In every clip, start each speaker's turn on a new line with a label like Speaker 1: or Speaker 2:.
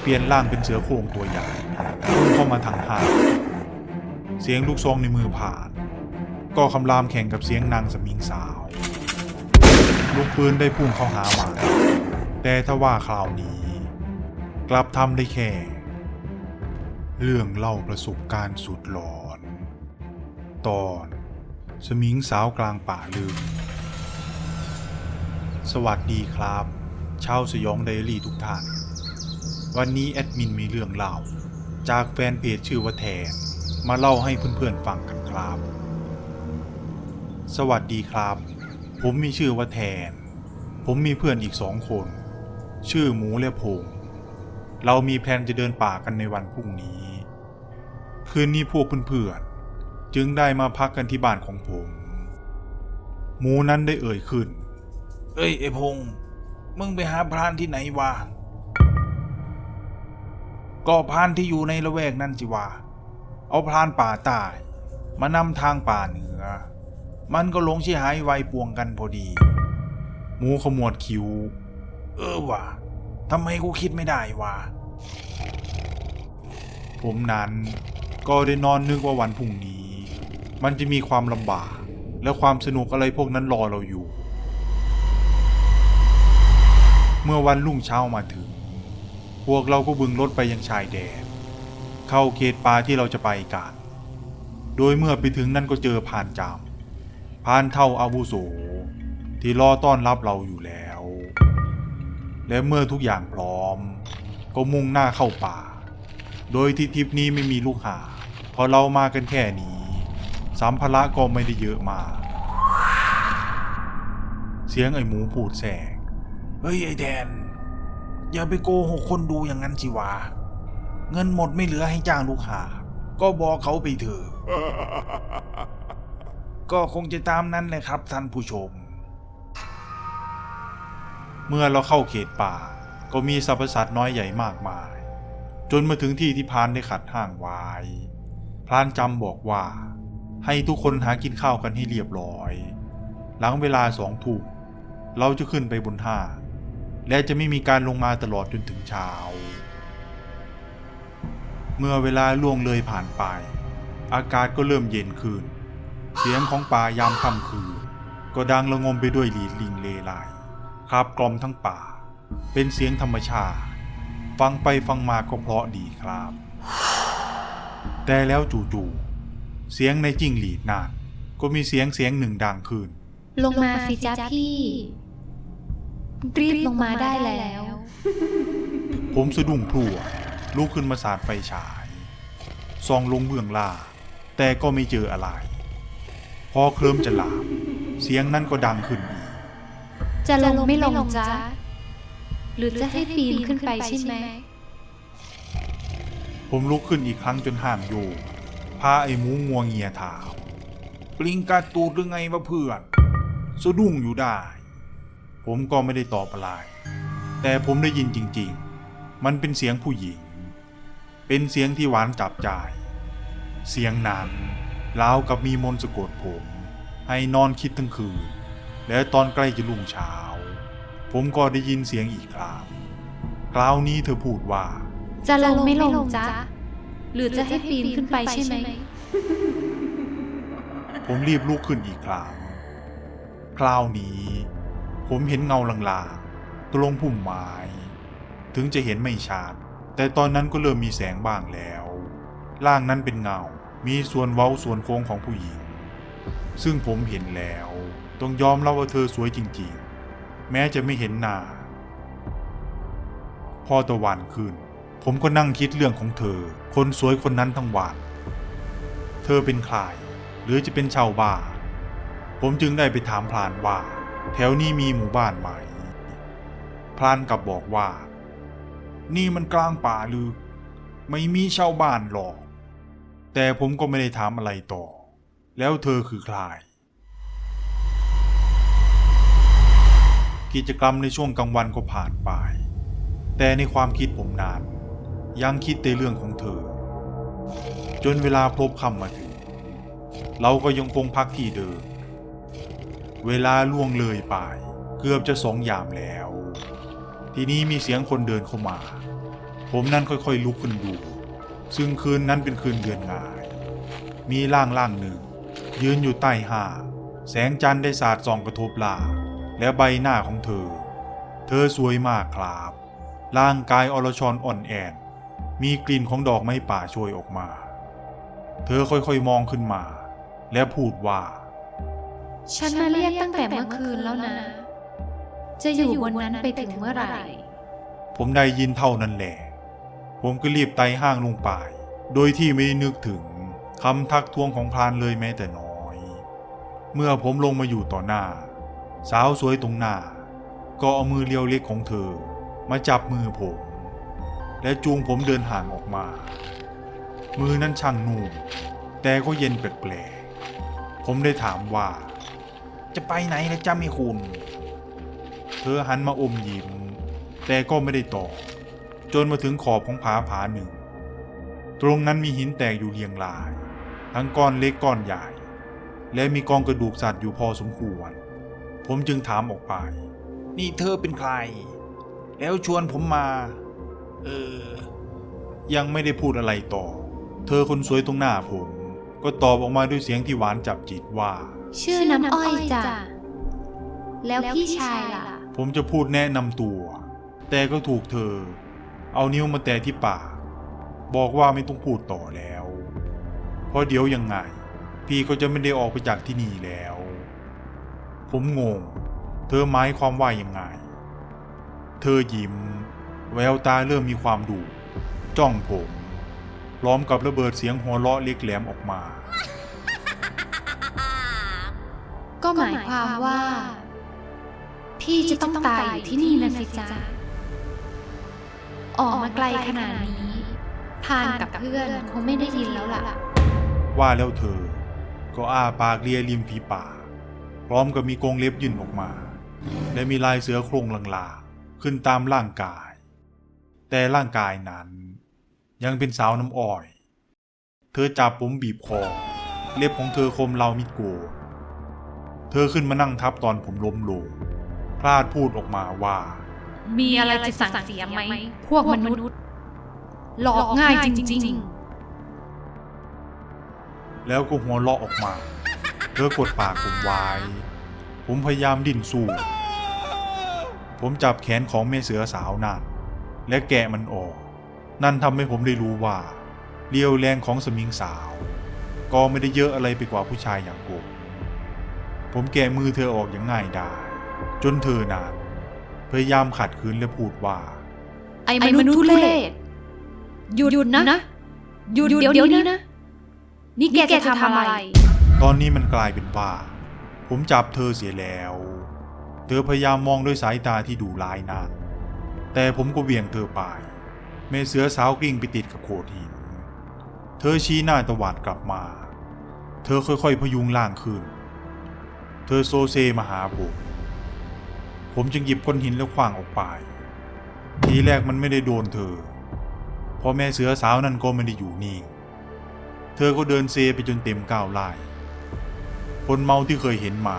Speaker 1: เปลี่ยนร่างเป็นเสือโคร่งตัวใหญ่พุ่งเข้ามาทางทางเสียงลูกซองในมือผ่าน ก็คำรามแข่งกับเสียงนางสมิงสาว ลูกปืนได้พุ่งเข้าหามันแต่ถ้าว่าคราวนี้ กลับทำได้แค่ เรื่องเล่าประสบการณ์สุดหลอน ตอนสมิงสาวกลางป่าลืมสวัสดีครับ ชาวสยองไดอารี่ทุกท่าน วันนี้แอดมินมีเรื่องเล่า จากแฟนเพจชื่อว่าแทนมาเล่าให้เพื่อนๆฟังกันครับ สวัสดีครับ ผมมีชื่อว่าแทน ผมมีเพื่อนอีกสองคน ชื่อหมูและพงเรามีแผนจะเดินป่ากันในวันพรุ่งนี้ คืนนี้พวกเพื่อนๆจึงได้มาพักกันที่บ้านของผม หมูนั้นได้เอ่ยขึ้น เอ้ยไอพงมึงไปหาพรานที่ไหนวะ ก็พานที่อยู่ในละแวกนั่นสิวะเอาพรานป่าใต้มานำทางป่าเหนือ มันก็หลงชิหายไวป่วงกันพอดี หมูขมวดคิ้วเออวะทำไมกูคิดไม่ได้วะ ผมนั้นก็ได้นอนนึกว่าวันพรุ่งนี้ มันจะมีความลำบาก และความสนุกอะไรพวกนั้นรอเราอยู่ เมื่อวันรุ่งเช้ามาถึง พวกเราก็บึงรถไปยังชายแดน เข้าเขตป่าที่เราจะไปกัน โดยเมื่อไปถึงนั่นก็เจอผ่านจำผ่านเท่าอาวุโสที่รอต้อนรับเราอยู่แล้ว และเมื่อทุกอย่างพร้อม ก็มุ่งหน้าเข้าป่า โดยที่ทริปนี้ไม่มีลูกหาพราะเรามากันแค่นี้สัมภาระก็ไม่ได้เยอะมาก เสียงไอ้หมูพูดแทรกเฮ้ยไอ้แดน อย่าไปโกหกคนดูอย่างนั้นสิวะเงินหมดไม่เหลือให้จ้างลูกหา ก็บอกเขาไปเถอะก็คงจะตามนั้นเลยครับท่านผู้ชม เมื่อเราเข้าเขตป่า ก็มีสรรพสัตว์น้อยใหญ่มากมาย จนมาถึงที่ที่พานได้ขัดห้างไว้พรานจำบอกว่า ให้ทุกคนหากินข้าวกันให้เรียบร้อย หลังเวลาสองทุ่มเราจะขึ้นไปบนท่า และจะไม่มีการลงมาตลอดจนถึงเช้า เมื่อเวลาล่วงเลยผ่านไป อากาศก็เริ่มเย็นขึ้น เสียงของป่ายามค่ำคืน ก็ดังระงมไปด้วยหลีดลิงเลไลครับกลอมทั้งป่า เป็นเสียงธรรมชาติ ฟังไปฟังมาก็เพราะดีครับ แต่แล้วจู่ๆเสียงในจิ้งหรีดนั่นก็มีเสียงเสียงหนึ่งดังขึ้น
Speaker 2: ลงมาสิจ้าพี่ รีบลงมาได้แล้ว
Speaker 1: ผมสะดุ้งพลัวลุกขึ้นมาสาดไฟฉายส่องลงเบื้องล่างแต่ก็ไม่เจออะไร พอเคลิ้มจะหลับเสียงนั้นก็ดังขึ้นอีก
Speaker 2: จะลงไม่ลงจ้าหรือจะให้ปีนขึ้นไปใช่ไหม
Speaker 1: ผมลุกขึ้นอีกครั้งจนห่างโยกพาไอ้หมูงัวเงียถามปลิงกัดตูดหรือไงวะเพื่อนสะดุ้งอยู่ได้ ผมก็ไม่ได้ตอบอะไร แต่ผมได้ยินจริงๆ มันเป็นเสียงผู้หญิง เป็นเสียงที่หวานจับใจ เสียงนั้นราวกับมีมนต์สะกดผม ให้นอนคิดทั้งคืน และตอนใกล้จะรุ่งเช้า ผมก็ได้ยินเสียงอีกคราว คราวนี้เธอพูดว่า
Speaker 2: จะลงไม่ลงจ้าหรือจะให้ปีนขึ้นไปใช่ไหม
Speaker 1: ผมรีบลุกขึ้นอีกครั้งคราวนี้ ผมเห็นเงาลางๆตรงพุ่มไม้ถึงจะเห็นไม่ชัดแต่ตอนนั้นก็เริ่มมีแสงบ้างแล้วร่างนั้นเป็นเงา มีส่วนเว้าส่วนโค้งของผู้หญิง ซึ่งผมเห็นแล้ว ต้องยอมรับว่าเธอสวยจริงๆ แม้จะไม่เห็นหน้า พอตะวันขึ้น ผมก็นั่งคิดเรื่องของเธอ คนสวยคนนั้นทั้งวันเธอเป็นใคร หรือจะเป็นชาวบ้านผมจึงได้ไปถามพลานว่า แถวนี้มีหมู่บ้านไหม่ พลานกับบอกว่า นี่มันกลางป่าลึก ไม่มีชาวบ้านหรอก แต่ผมก็ไม่ได้ถามอะไรต่อ แล้วเธอคือใคร กิจกรรมในช่วงกลางวันก็ผ่านไป แต่ในความคิดผมนั้นยังคิดแต่เรื่องของเธอ จนเวลาพบคำมาถึง เราก็ยังคงพักที่เดิม เวลาล่วงเลยไป เกือบจะสองยามแล้ว ทีนี้มีเสียงคนเดินเข้ามา ผมนั้นค่อยๆลุกขึ้นดู ซึ่งคืนนั้นเป็นคืนเดือนงาย มีร่างร่างหนึ่ง ยืนอยู่ใต้ห้า แสงจันทร์ได้สาดส่องกระทบลา และใบหน้าของเธอ เธอสวยมากครับร่างกายอรชรอ่อนแอนมีกลิ่นของดอกไม้ป่าโชยออกมา เธอค่อยๆมองขึ้นมา และพูดว่า
Speaker 2: ฉันมาเรียกตั้งแต่เมื่อคืนแล้วนะ จะอยู่บนนั้นไปถึงเมื่อไหร่
Speaker 1: ผมได้ยินเท่านั้นแหละ ผมก็รีบไต่ห้างลงไป โดยที่ไม่นึกถึงคำทักท้วงของพรานเลยแม้แต่น้อย เมื่อผมลงมาอยู่ต่อหน้า สาวสวยตรงหน้า ก็เอามือเลียวเล็กของเธอ มาจับมือผม และจูงผมเดินห่างออกมา มือนั้นช่างนุ่มแต่ก็เย็นแปลกๆผมได้ถามว่า จะไปไหนนะจ้าไม่คุณ เธอหันมาอมยิ้ม แต่ก็ไม่ได้ตอบจนมาถึงขอบของผาผาหนึ่ง ตรงนั้นมีหินแตกอยู่เรียงราย ทั้งก้อนเล็กก้อนใหญ่ และมีกองกระดูกสัตว์อยู่พอสมควร ผมจึงถามออกไป นี่เธอเป็นใคร แล้วชวนผมมา เออ ยังไม่ได้พูดอะไรต่อ เธอคนสวยตรงหน้าผม ก็ตอบออกมาด้วยเสียงที่หวานจับจิตว่า
Speaker 2: ชื่อน้ำอ้อยจ้ะ แล้วพี่ชายล่ะ
Speaker 1: ผมจะพูดแนะนำตัว แต่ก็ถูกเธอ เอานิ้วมาแตะที่ปาก บอกว่าไม่ต้องพูดต่อแล้ว เพราะเดี๋ยวยังไง พี่ก็จะไม่ได้ออกไปจากที่นี่แล้ว ผมงง เธอหมายความว่ายังไง เธอยิ้ม แววตาเริ่มมีความดุจ้องผม พร้อมกับระเบิดเสียงหัวเราะเล็กแหลมออกมา
Speaker 2: ก็หมายความว่า พี่จะต้องตายอยู่ที่นี่นะสิจ๊ะ ออกมาไกลขนาดนี้ พานกับเพื่อนคงไม่ได้ยินแล้วล่ะ
Speaker 1: ว่าแล้วเธอ ก็อ้าปากเลียริมฝีปากพร้อมกับมีกรงเล็บยื่นออกมา และมีลายเสือโครงลางๆขึ้นตามร่างกาย แต่ร่างกายนั้น ยังเป็นสาวน้ำอ้อย เธอจับผมบีบคอ เล็บของเธอคมเรามิดโกน เธอขึ้นมานั่งทับตอนผมล้มลงพลาดพูดออกมาว่า
Speaker 3: มีอะไรจะสั่งเสียไหม พวกมนุษย์ หลอกง่ายจริง
Speaker 1: แล้วก็หัวเราะออกมา เธอกดปากผมไว้ ผมพยายามดิ้นสู้ ผมจับแขนของแม่เสือสาวนั่นและแกะมันออก นั่นทำให้ผมได้รู้ว่าเรียวแรงของสมิงสาว ก็ไม่ได้เยอะอะไรไปกว่าผู้ชายอย่างผม ผมแกะมือเธอออกอย่างง่ายดายจนเธอนานพยายามขัดขืนและพูดว่า
Speaker 3: ๆไอ้มนุษย์ทุเรศหยุดนะหยุดเดี๋ยวนี้นะ นี่แกจะทำอะไร
Speaker 1: ตอนนี้มันกลายเป็นว่าผมจับเธอเสียแล้ว เธอพยายามมองด้วยสายตาที่ดุร้ายนั้น แต่ผมก็เบี่ยงเธอไปแม่เสือสาวกลิ้งไปติดกับโขดหิน เธอชี้หน้าตวาดกลับมา เธอค่อยๆพยุงร่างขึ้น เธอโซเซมาหาผม ผมจึงหยิบก้อนหินแล้วขว้างออกไป ทีแรกมันไม่ได้โดนเธอ เพราะแม่เสือสาวนั่นก็ไม่ได้อยู่นิ่ง เธอก็เดินเซไปจนเต็มก้าวไล่คนเมาที่เคยเห็นมา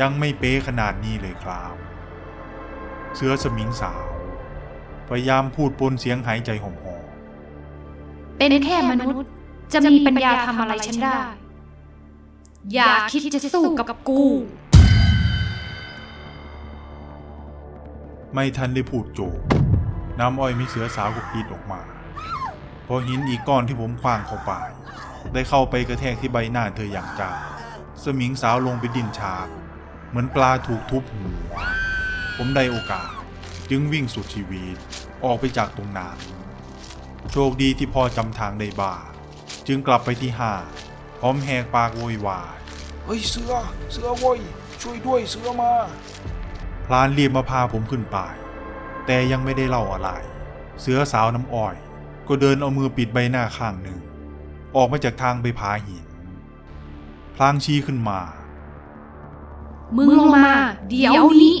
Speaker 1: ยังไม่เป๊ะขนาดนี้เลยครับ เสือสมิงสาว พยายามพูดปนเสียงหายใจหอม
Speaker 2: เป็นแค่มนุษย์จะมีปัญญาทำอะไรฉันได้
Speaker 3: อย่าคิดจะสู้กับกู
Speaker 1: ไม่ทันได้พูดโจบน้ำอ้อยมีเสือสาวก็กรีดออกมา พอหินอีกก้อนที่ผมคว้างเข้าไปได้เข้าไปกระแทกที่ใบหน้าเธออย่างจังสมิงสาวลงไปดินชาเหมือนปลาถูกทุบหัว ผมได้โอกาส จึงวิ่งสุดชีวิต ออกไปจากตรงนั้น โชคดีที่พอจำทางได้บ้าจึงกลับไปที่ห้า พร้อมแหกปากโวยวายเฮ้ยเสือเสือโว้ยช่วยด้วยเสือมาพลานรีบมาพาผมขึ้นไป แต่ยังไม่ได้เล่าอะไร เสือสาวน้ำอ้อย ก็เดินเอามือปิดใบหน้าข้างหนึ่ง ออกมาจากทางไปผาหิน พลางชี้ขึ้นมา
Speaker 3: มึงลงมา เดี๋ยวนี้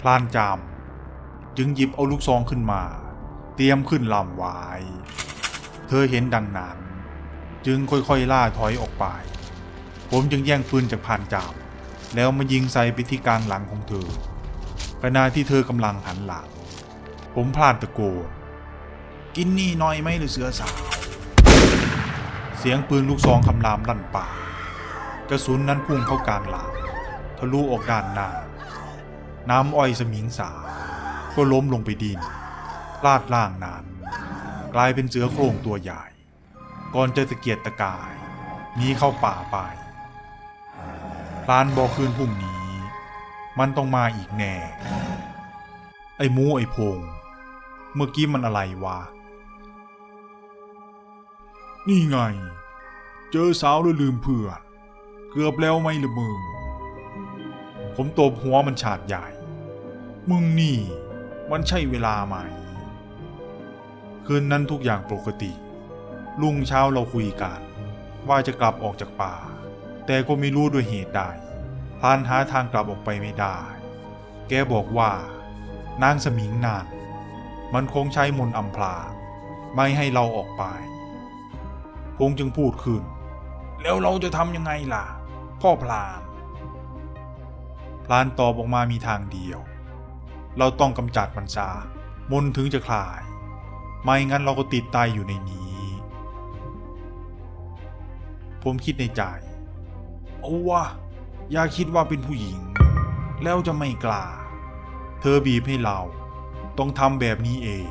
Speaker 1: พลานจำจึงหยิบเอาลูกซองขึ้นมา เตรียมขึ้นลำไว้เธอเห็นดังนั้น จึงค่อยๆล่าถอยออกไป ผมจึงแย่งปืนจากพานจำแล้วมายิงใส่ไปที่กลางหลังของเธอ ขณะที่เธอกำลังหันหลัง ผมพลาดตะโกน กินนี่หน่อยไหมหรือเสือสาว เสียงปืนลูกซองคำรามลั่นป่ากกระสุนนั้นพุ่งเข้ากลางหลังทะลุออกด้านหน้า น้ำอ้อยสมิงสา ก็ล้มลงไปดิน ลาดล่างนั้นกลายเป็นเสือโคร่งตัวใหญ่ ก่อนจะตะเกียกตะกายหนีเข้าป่าไปลานบอกคืนพรุ่งนี้ มันต้องมาอีกแน่ ไอ้มูไอ้พง เมื่อกี้มันอะไรวะ นี่ไง เจอสาวแล้วลืมเพื่อนเกือบแล้วไหมละมึง ผมตบหัวมันฉาดใหญ่ มึงนี่ มันใช่เวลาไหม คืนนั้นทุกอย่างปกติรุ่งเช้าเราคุยกัน ว่าจะกลับออกจากป่า แต่ก็ไม่รู้ด้วยเหตุใดพลานหาทางกลับออกไปไม่ได้ แกบอกว่า นางสมิงนาน มันคงใช้มนต์อำพรางไม่ให้เราออกไป พงจึงพูดขึ้น แล้วเราจะทำยังไงล่ะ พ่อพลานพลานตอบออกมามีทางเดียว เราต้องกำจัดมันซะมนต์ถึงจะคลาย ไม่งั้นเราก็ติดตายอยู่ในนี้ ผมคิดในใจโอ้วะอย่าคิดว่าเป็นผู้หญิง แล้วจะไม่กล้า เธอบีบให้เรา ต้องทำแบบนี้เอง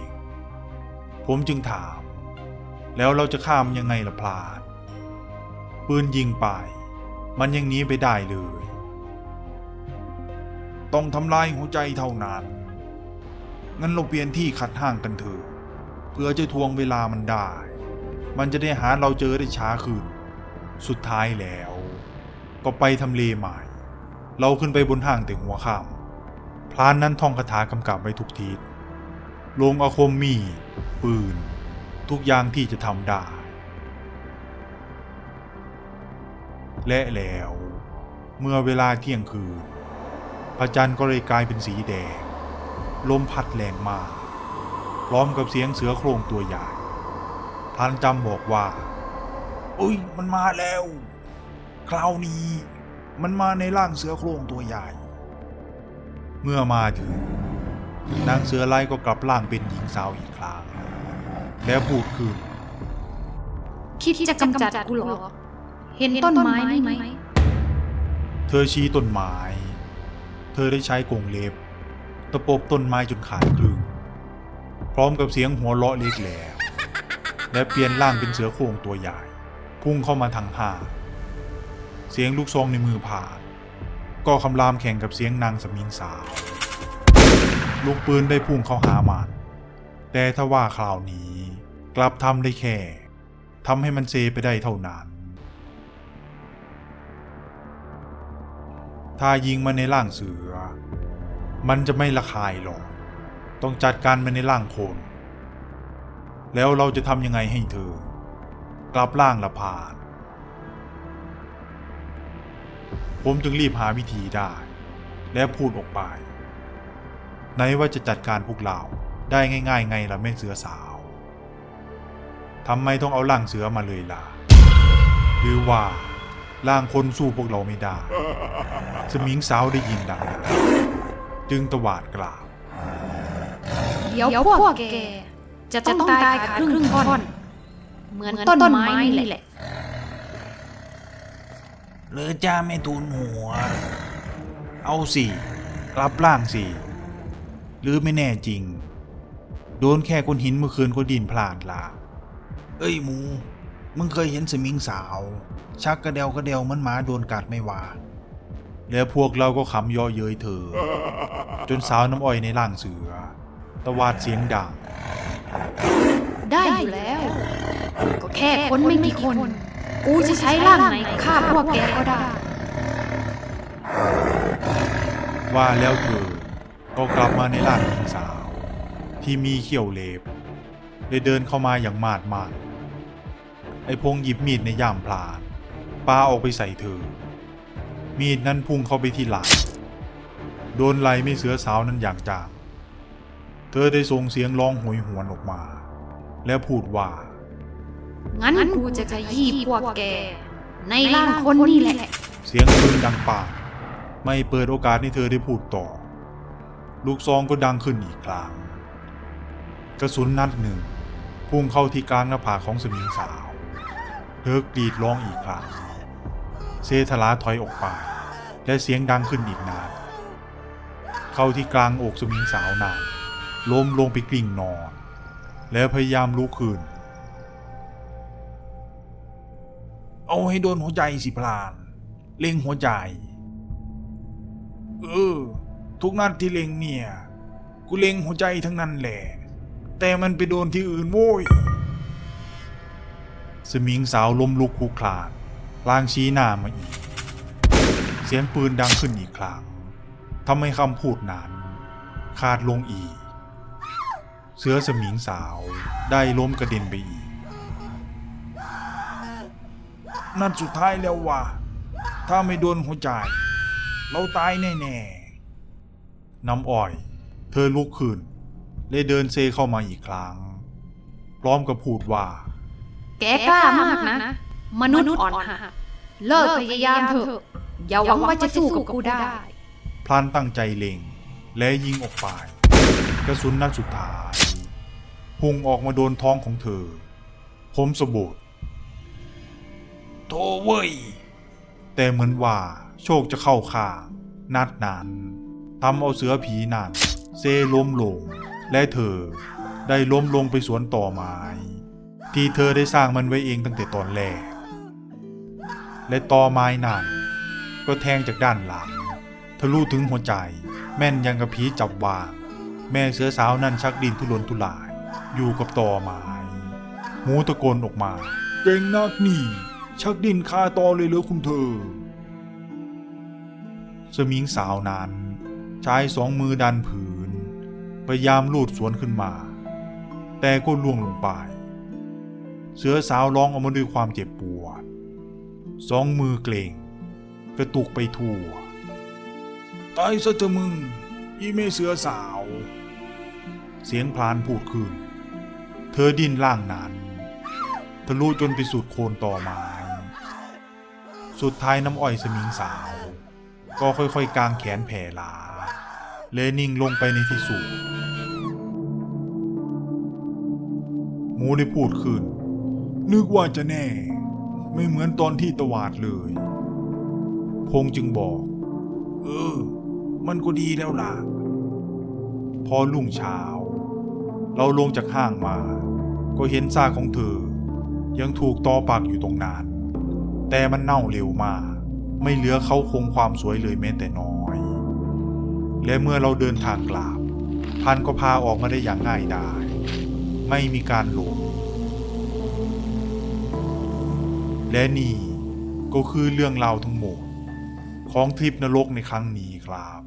Speaker 1: ผมจึงถาม แล้วเราจะข้ามยังไงล่ะพลานปืนยิงไป มันยังหนี้ไปได้เลย ต้องทำลายหัวใจเท่านั้นงั้นเราเปลี่ยนที่ขัดห่างกันเถอะ พื่อจะทวงเวลามันได้ มันจะได้หาเราเจอได้ช้าขึ้น สุดท้ายแล้ว ก็ไปทำเลใหม่ เราขึ้นไปบนห้างแต่หัวค่ำพลานนั้นท่องคาถากำกับไว้ทุกทิศลงอาคมมีปืน ทุกอย่างที่จะทำได้ และแล้ว เมื่อเวลาเที่ยงคืนพระจันทร์ก็เลยกลายเป็นสีแดง ลมพัดแรงมาก พร้อมกับเสียงเสือโคร่งตัวใหญ่พรานจำบอกว่าอุ้ยมันมาแล้ว คราวนี้ มันมาในร่างเสือโคร่งตัวใหญ่ เมื่อมาถึง นางเสือไล่ก็กลับร่างเป็นหญิงสาวอีกครั้งแล้วพูดขึ้น
Speaker 3: คิดจะกำจัดกูเหรอ เห็นต้นไม้นี่ไหม
Speaker 1: เธอชี้ต้นไม้ เธอได้ใช้กรงเล็บ ตะปบต้นไม้จนขาดครึ่งพ ร้อมกับเสียงหัวเราะเล็กแหลมและเปลี่ยนร่างเป็นเสือโคร่งตัวใหญ่ พุ่งเข้ามาทางห้างเสียงลูกซองในมือผ่านก็คำรามแข่งกับเสียงนางสมิงสาว ลูกปืนได้พุ่งเข้าหามันแต่ถ้าว่าคราวนี้กลับทำได้แค่ทำให้มันเซไปได้เท่านั้น ถ้ายิงมาในร่างเสือ มันจะไม่ระคายหรอก ต้องจัดการมันในร่างคน แล้วเราจะทำยังไงให้เธอ กลับร่างละพาน ผมจึงรีบหาวิธีได้ และพูดออกไปไหนว่าจะจัดการพวกเราได้ง่ายๆ ไงล่ะแม่เสือสาวทำไมต้องเอาร่างเสือมาเลยล่ะ หรือว่าร่างคนสู้พวกเราไม่ได้ สมิงสาวได้ยินดังนั้นจึงตวาดกล่าว
Speaker 3: ดี๋ยวพวกแกจะต้องตายขาดครึ่งท่อนเหมือนต้นไม้นี่แหละ
Speaker 1: หรือจ้าไม่ทูลหัว เอาสิกลับร่างสิหรือไม่แน่จริง โดนแค่คนหินเมื่อคืนก็ดินพลาดละเอ้ยหมู มึงเคยเห็นสมิงสาว ชักกระเดวกระเดวมันหมาโดนกัดไม่ว่า แล้วพวกเราก็ขำย่อเย้ยเธอ จนสาวน้ำอ้อยในร่างเสือ ตวาดเสียงดัง
Speaker 3: ได้อยู่แล้ว ก็แค่คนไม่กี่คน กูจะใช้ร่างไหนฆ่าพวกแกก็ได้
Speaker 1: ว่าแล้วเธอก็กลับมาในร่างหญิงสาว ที่มีเขี้ยวเล็บเลยเดินเข้ามาอย่างมาดมานไอ้พงหยิบมีดในย่ามพลานปาออกไปใส่เธอ มีดนั้นพุ่งเข้าไปที่หลังโดนไหลไม่เสือสาวนั้นอย่างจัง เธอได้ส่งเสียงร้องโหยหวนออกมา แล้วพูดว่า
Speaker 3: งั้นกูจะขยี้พวกแก ในร่างคนนี่แหละ
Speaker 1: เสียงปืนดังปากไม่เปิดโอกาสให้เธอได้พูดต่อ ลูกซองก็ดังขึ้นอีกครั้งกระสุนนัดหนึ่งพุ่งเข้าที่กลางหน้าผากของสมิงสาว เธอกรีดร้องอีกครั้งเซธลาถอยออกไป และเสียงดังขึ้นอีกนาน เข้าที่กลางอกสมิงสาวนาน ล้มลงไปกลิ้งนอน แล้วพยายามลุกขึ้น เอาให้โดนหัวใจสิพลาน เล็งหัวใจ เออ ทุกนัดที่เล็งเนี่ย กูเล็งหัวใจทั้งนั้นแหละ แต่มันไปโดนที่อื่นโว้ย สมิงสาวล้มลุกคลุกคลานลางชี้หน้ามาอีก เสียงปืนดังขึ้นอีกครั้งทำให้คำพูดนั้น ขาดลงอีก เสือสมิงสาวได้ล้มกระเด็นไปอีก นัดสุดท้ายแล้วว่ะ ถ้าไม่โดนหัวใจ เราตายแน่ๆ น้ำอ้อย เธอลุกขึ้นเลยเดินเซเข้ามาอีกครั้ง พร้อมกับพูดว่า
Speaker 3: แกกล้ามากนะ มนุษย์อ่อนหักเลิกพยายามเถอะ อย่าหวังว่าจะสู้กับกูได้
Speaker 1: พลานตั้งใจเล็ง และยิงออกไป กระสุนนัดสุดท้าย พุ่งออกมาโดนท้องของเธอ ผมสะบัดโธ่เว้ย แต่เหมือนว่าโชคจะเข้าข้างนัดนั้นทำเอาเสือผีนั่นเซล้มลง และเธอได้ล้มลงไปสวนต่อไม้ที่เธอได้สร้างมันไว้เองตั้งแต่ตอนแรก และตอไม้นั่นก็แทงจากด้านหลังทะลุถึงหัวใจ แม่นยังกับผีจับวาง แม่เสือสาวนั่นชักดินทุรนทุราย อยู่กับตอไม้หูตะโกนออกมาเก่งนักนี่ ชักดินคาตอเลยเหรอคุณเธอ สมิงสาวนั้นใช้สองมือดันผืน พยายามลูดสวนขึ้นมา แต่ก็ล่วงลงไป เสือสาวร้องออกมาด้วยความเจ็บปวด สองมือเกร็งกระตุกไปทั่วตายซะเถอะมึงอีเมเสือสาว เสียงพลานพูดขึ้นเธอดิ้นล่างนั้นทะลุจนไปสุดโคนต่อไม้สุดท้ายน้ำอ้อยสมิงสาว ก็ค่อยๆกางแขนแผ่ลาเลนิ่งลงไปในที่สุดหมูได้พูดขึ้น นึกว่าจะแน่ ไม่เหมือนตอนที่ตวาดเลย พงจึงบอก เออ มันก็ดีแล้วล่ะ พอรุ่งเช้า เราลงจากห้างมา ก็เห็นซากของเธอ ยังถูกตอปักอยู่ตรงนั้น แต่มันเน่าเร็วมาก ไม่เหลือเขาคงความสวยเลยแม้แต่น้อย และเมื่อเราเดินทางกลับพันก็พาออกมาได้อย่างง่ายดายไม่มีการหลง และนี่ก็คือเรื่องราวทั้งหมด ของทริปนรกในครั้งนี้ครับ